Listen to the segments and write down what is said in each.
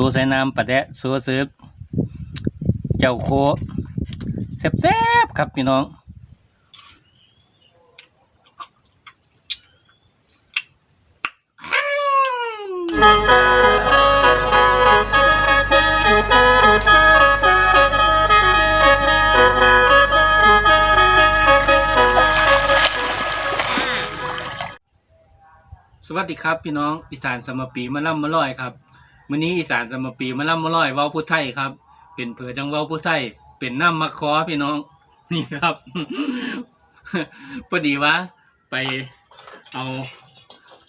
สูใส่น้ำปลาแดะสูซื้อเจ้าโคแซ่บๆครับพี่น้องสวัสดีครับ พี่น้องอีสานสมปีมาล่ำมาลอยครับ มื้อนี้อีสานสมปีมาล่ำมาลอยเว้าผู้ไทยครับ เป็นเผือจังเว้าผู้ไทย เป็นน้ำมะคอพี่น้อง นี่ครับ พอดีวะไปเอา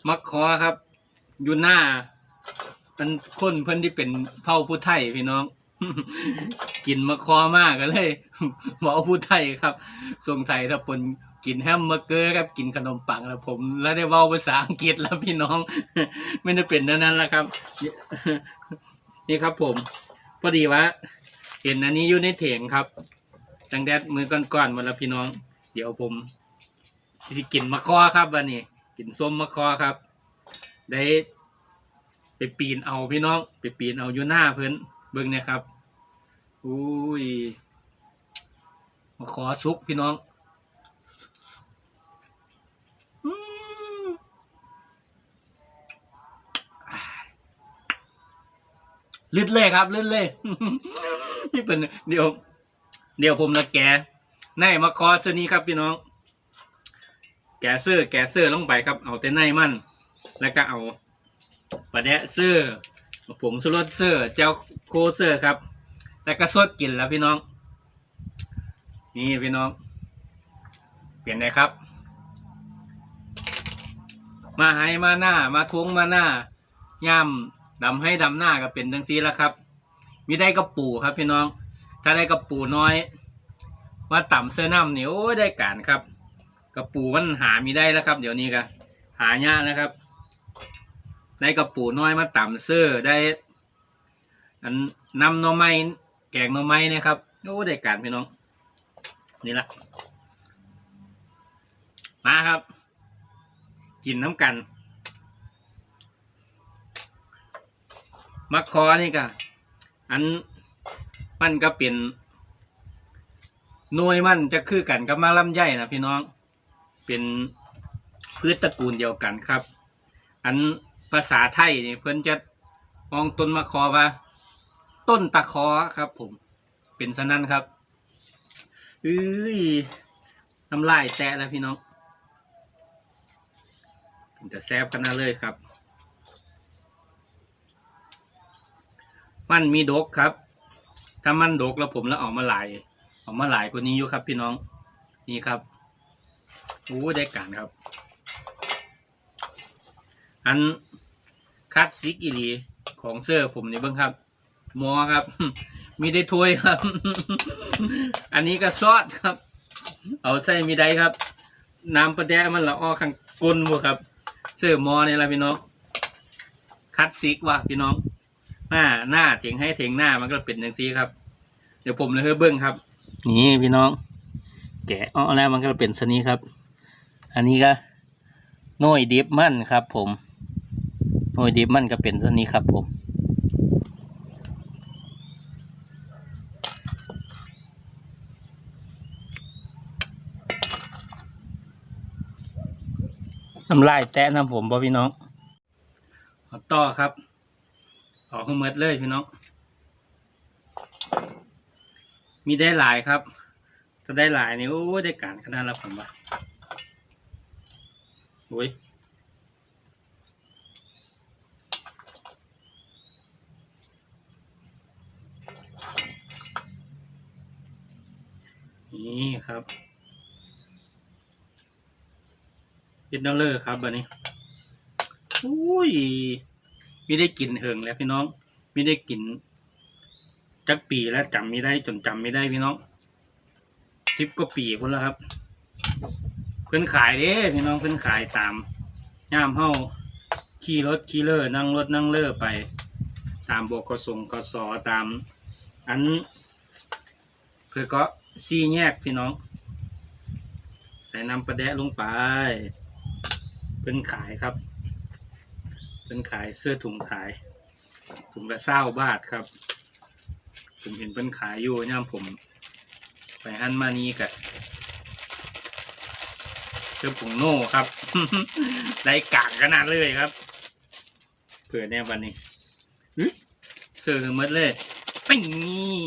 มะคอครับอยู่หน้าเป็นคนเพื่อนที่เป็นเผ่าผู้ไทยพี่น้อง กินมะคอมากก็เลยเว้าผู้ไทยครับสงสัยถ้าปนกินแฮมเบอร์เกอร์ครับกินขนมปังแล้วผม แล้วได้เว้าภาษาอังกฤษแล้วพี่น้อง ไม่ได้เป็นเท่านั้นแหละครับ นี่ครับผม พอดีว่า เห็นอันนี้อยู่ในเถงครับจังแดดมือก้อนๆหมดแล้วพี่น้อง เดี๋ยวผมสิกินมะคอครับวันนี้กินส้มมะคอครับ ได้ ไปปีนเอาพี่น้อง ไปปีนเอาอยู่หน้าเพิ่นเบิ่งเนี่ยครับ อุ้ยมะคอสุกพี่น้องลื่นเลยครับลื่นเลยนี่เป็นเดี๋ยว เดี๋ยวผมละแกในมะคอเสนี้ครับพี่น้อง แกเสื้อแกเสื้อลงไปครับ เอาแต่ในมันแล้วก็เอาปลาแดะเสื้อผงสุรสเสื้อเจ้าโคเสื้อครับ แล้วก็สดกินแล้วพี่น้อง นี่พี่น้อง เปลี่ยนเลยครับ มาให้มาหน้า มาทุ้งมาหน้าย่ำดำให้ดำหน้าก็เป็นดังซีแล้วครับ มีได้กระปูครับพี่น้อง ถ้าได้กระปูน้อยมาต่ำเสื้อน้ำเนี่โอ้ยได้การครับกระปูมันหามีได้แล้วครับ เดี๋ยวนี้ก็หายากนะครับได้กระปูน้อยมาต่ำเสื้อได้อันนำหน่อไม้ แกงหน่อไม้นะครับโอ้ได้การพี่น้อง นี่ละมาครับ กินน้ำกันมักคอนี่ก็อันมันก็เป็นหน่วยมันจะคือกันกับมาลำไยนะพี่น้อง เป็นพืชตระกูลเดียวกันครับ อันภาษาไทยนี่เพิ่นจะมองต้นมะคอว่า ต้นตะคอครับผม เป็นสนั่นครับอุ้ยน้ำลายแตะแล้วพี่น้องจะแซ่บขนาดเลยครับ มันมีดกครับ ถ้ามันดกแล้วผมแล้วออกมาหลาย ออกมาหลายกว่านี้อยู่ครับ พี่น้อง นี่ครับโอ้ได้การครับ อันคัดซิกอีลีของเสื้อผมนี่เบิ้งครับ หมอครับ มีได้ถ้วยครับ อันนี้ก็ซอสครับ เอาใส่มีได้ครับ น้ำปลาแดะมันละอ้อข้างก้นบ่ครับเสื้อหมอนี่แหละพี่น้องคัดซิกว่ะพี่น้อง หน้าหน้าเถียงให้เถียงหน้ามันก็เป็นอย่างซีครับ เดี๋ยวผมเลยให้เบิ้งครับ นี่พี่น้อง แกะอ้อแล้วมันก็เป็นสนี้ครับ อันนี้ก็น่วยดิบมันครับ ผมน่วยดิบมันก็เป็นสนี้ครับ ผม น้ำลายแตะน้ำผมบ่พี่น้องเอต่อครับออกขึ้นเมดเลยพี่น้อง มีได้หลายครับถ้าได้หลายนี่โอ้ได้การขนาดละผมว่าโอ้ยนี่ครับ ยิดน้ำเลอครับบันนี้อุ้ยมีได้กลิ่นเหิงแล้วพี่น้องมีได้กลิ่นจักปีแล้วจำไม่ได้จนจำไม่ได้พี่น้องสิบกว่าปีพุ่นแล้วครับ เพิ่อนขายเด้พี่น้องเพิ่อนขายตามย่ามเฮาขี่รถขี่เลอนั่งรถนั่งเลอไป ตามบกสงกสอตาม อัน เพื่อก็ซี่แยกพี่น้อง ใส่น้ำปลาแดะลงไป เพิ่นขายครับเป็นขายเสื้อถุงขายถุงถุงละเศร้าบาทครับ ผมเห็นเป็นขายอยู่ย่ามผม ไปหันมานี้กับเจ้าผงโน่ครับ ได้กากขนาดเลยครับ เผื่อแน่วันนี้เสื้อกันหมดเลยปิ้งนี่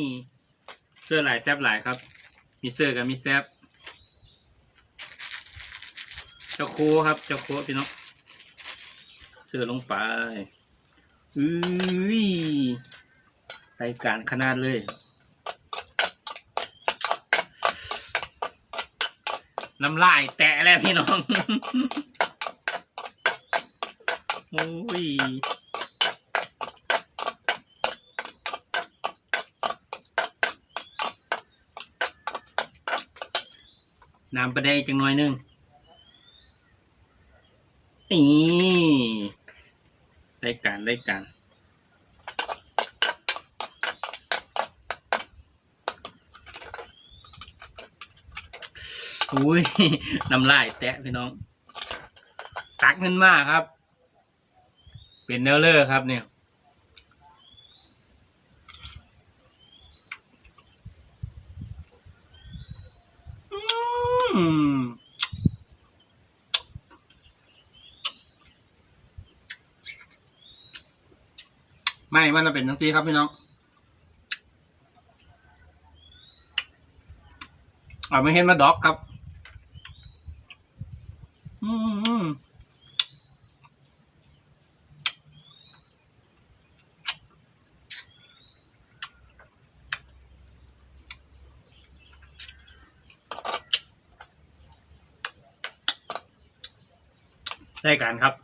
เสื้อหลายแซบหลายครับ มีเสื้อกับมีแซบ เจ้าโคครับ เจ้าโคพี่น้องเสือลงไปอุ้ยรายการขนาดเลยน้ำลายแตะแล้วพี่น้อง โอ้ย น้ำประเดยจังหน่อยนึงนี่ ได้การได้การอุ้ยน้ำลายแตะพี่น้อง ตักขึ้นมากครับ เป็นเนลเลอร์ครับเนี่ยอืม ไม่มันจะเป็นทั้งทีครับพี่น้องอ่าไม่เห็นมาด็อกครับ อืมได้การครับ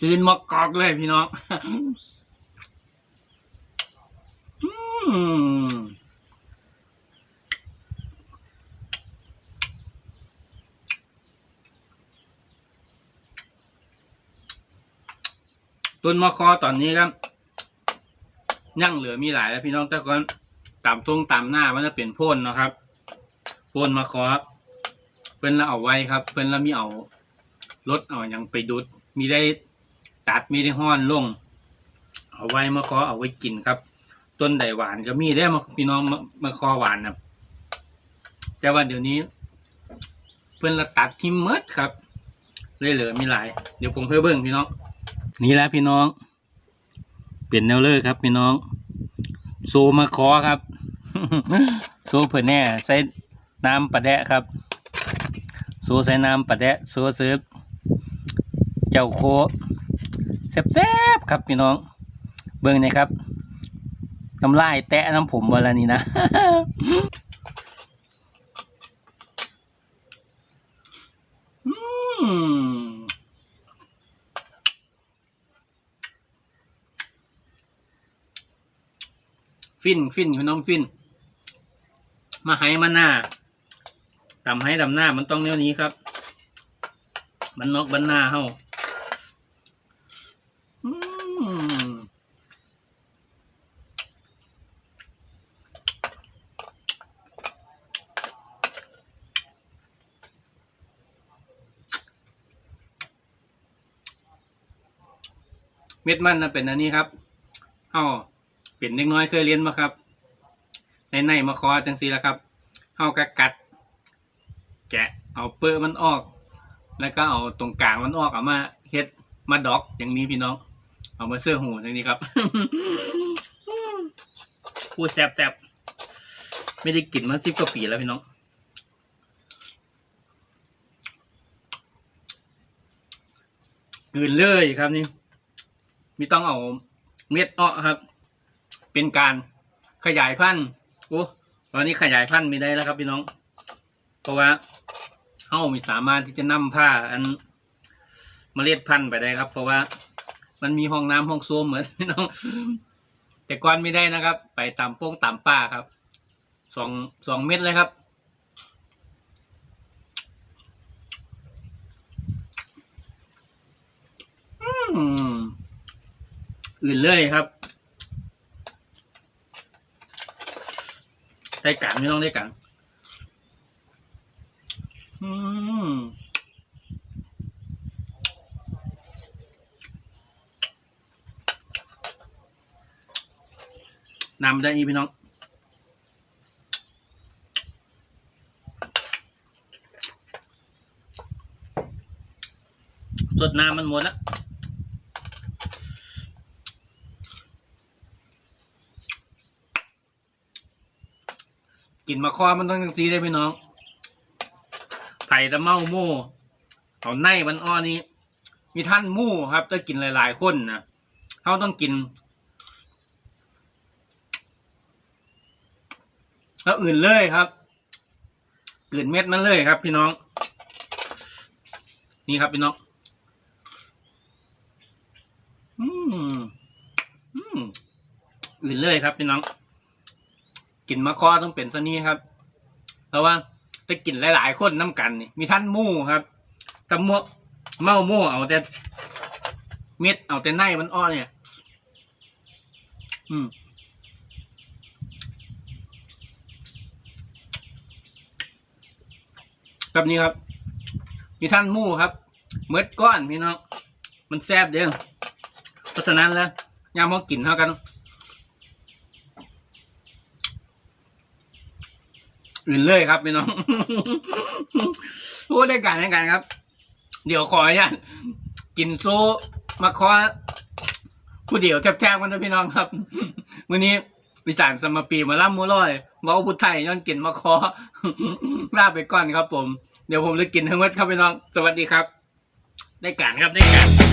ซีนมอกกอกเลยพี่น้องต้นมะคอตอนนี้ครับยั่งเหลือมีหลายแล้วพี่น้องแต่ก่อนตามตรงตามหน้ามันจะเป็นพ่นนะครับพ่นมะคอเพิ่นละเอาไว้ครับเพิ่นละมีเอารถเอาอย่างไปดุดมีได้ ตัดมีได้ห้อนลง เอาไว้มะคอเอาไว้กินครับ ต้นไดหวานก็มีได้มาพี่น้องมะมะคอหวานนะแต่ว่าเดี๋ยวนี้ เพิ่อนละตัดทิมเมดครับเลยเหลือมีหลาย เดี๋ยวผมเพิ่มเบิ้งพี่น้อง นี่แหละพี่น้อง เปลี่ยนแนวเลยครับ พี่น้อง โซมาคอครับ โซเผื่อแน่ใส่น้ำปลาแดะครับ โซใส่น้ำปลาแดะโซเซิร์ฟเจ้าโค แซ่บๆครับพี่น้อง เบิ่งหนะครับน้ำลายแตะน้ำผมเวลานี้นะฟินฟินพี่น้องฟิน มาให้มาหน้าตำให้ดำหน้ามันต้องเนี้ยนี้ครับ มันนอกบันหน้าเฮาอืมเม็ดมันนะเป็นอันนี้ครับเฮาเป็นเด็กน้อยเคยเรียนมาครับ ในในมาคอจังสีแล้วครับเฮากะกัด แกะเอาเปลือกมันออก แล้วก็เอาตรงกลางมันออกเอามาเฮ็ดมาดอกอย่างนี้พี่น้อง เอามาเสื้อหูอย่างนี้ครับพูดแซบแซบไม่ได้กลิ่นมาสิบกว่าปีแล้วพี่น้องกลืนเลยครับนี่ ไม่ต้องเอาเม็ดอ้อครับ เป็นการขยายพันธุ์โอ้ตอนนี้ขยายพันธุ์ไม่ได้แล้วครับพี่น้อง เพราะว่าเฮ้ามีสามารถที่จะนำผ้าอันเมล็ดพันธุ์ไปได้ครับ เพราะว่ามันมีห้องน้ำห้องโซมเหมือนพี่น้อง แต่ก่อนไม่ได้นะครับ ไปตามโป้งตามป่าครับสองสองเม็ดเลยครับอืม อื่นเลยครับได้กังไม่ต้องได้กังอืมนำได้อีพี่น้องสดน้ำมันหมดแล้ว กินมาคอมันต้องจังซีได้พี่น้องไผ่ตะเมาหมู่เอาในมันอ้อนี้ มีท่านหมู่ครับจะกินหลายๆคนนะเขาต้องกินแล้วอื่นเลยครับกลืนเม็ดมันเลยครับ พี่น้อง นี่ครับพี่น้อง อืมอืมอื่นเลยครับพี่น้อง กินมะคอต้องเป็นซะนี้ครับ เพราะว่าจะกินหลาย ๆ คนน้ำกันนี่มีท่านมู่ครับต่มั่วเมามู่เอาแต่เม็ดเอาแต่ในมันอ้อเนี่ย อืมแบบนี้ครับ มีท่านมู่ครับเมืดก้อนพี่น้องมันแซ่บเด้อเพราะฉะนั้นแล้วยามเขากินเท่ากัน อื่นเลยครับพี่น้องพูดได้กันได้กันครับ เดี๋ยวขออนุญาตกินโซมาคอผู้เดียวแทบๆกันนะพี่น้องครับวันนี้วิสานสมปีมาล่ำมูลอยเว้าพุทธไทยย้อนกินมาคอลาไปก่อนครับผม เดี๋ยวผมจะกินทั้งหมดครับพี่น้อง สวัสดีครับ ได้การครับได้การ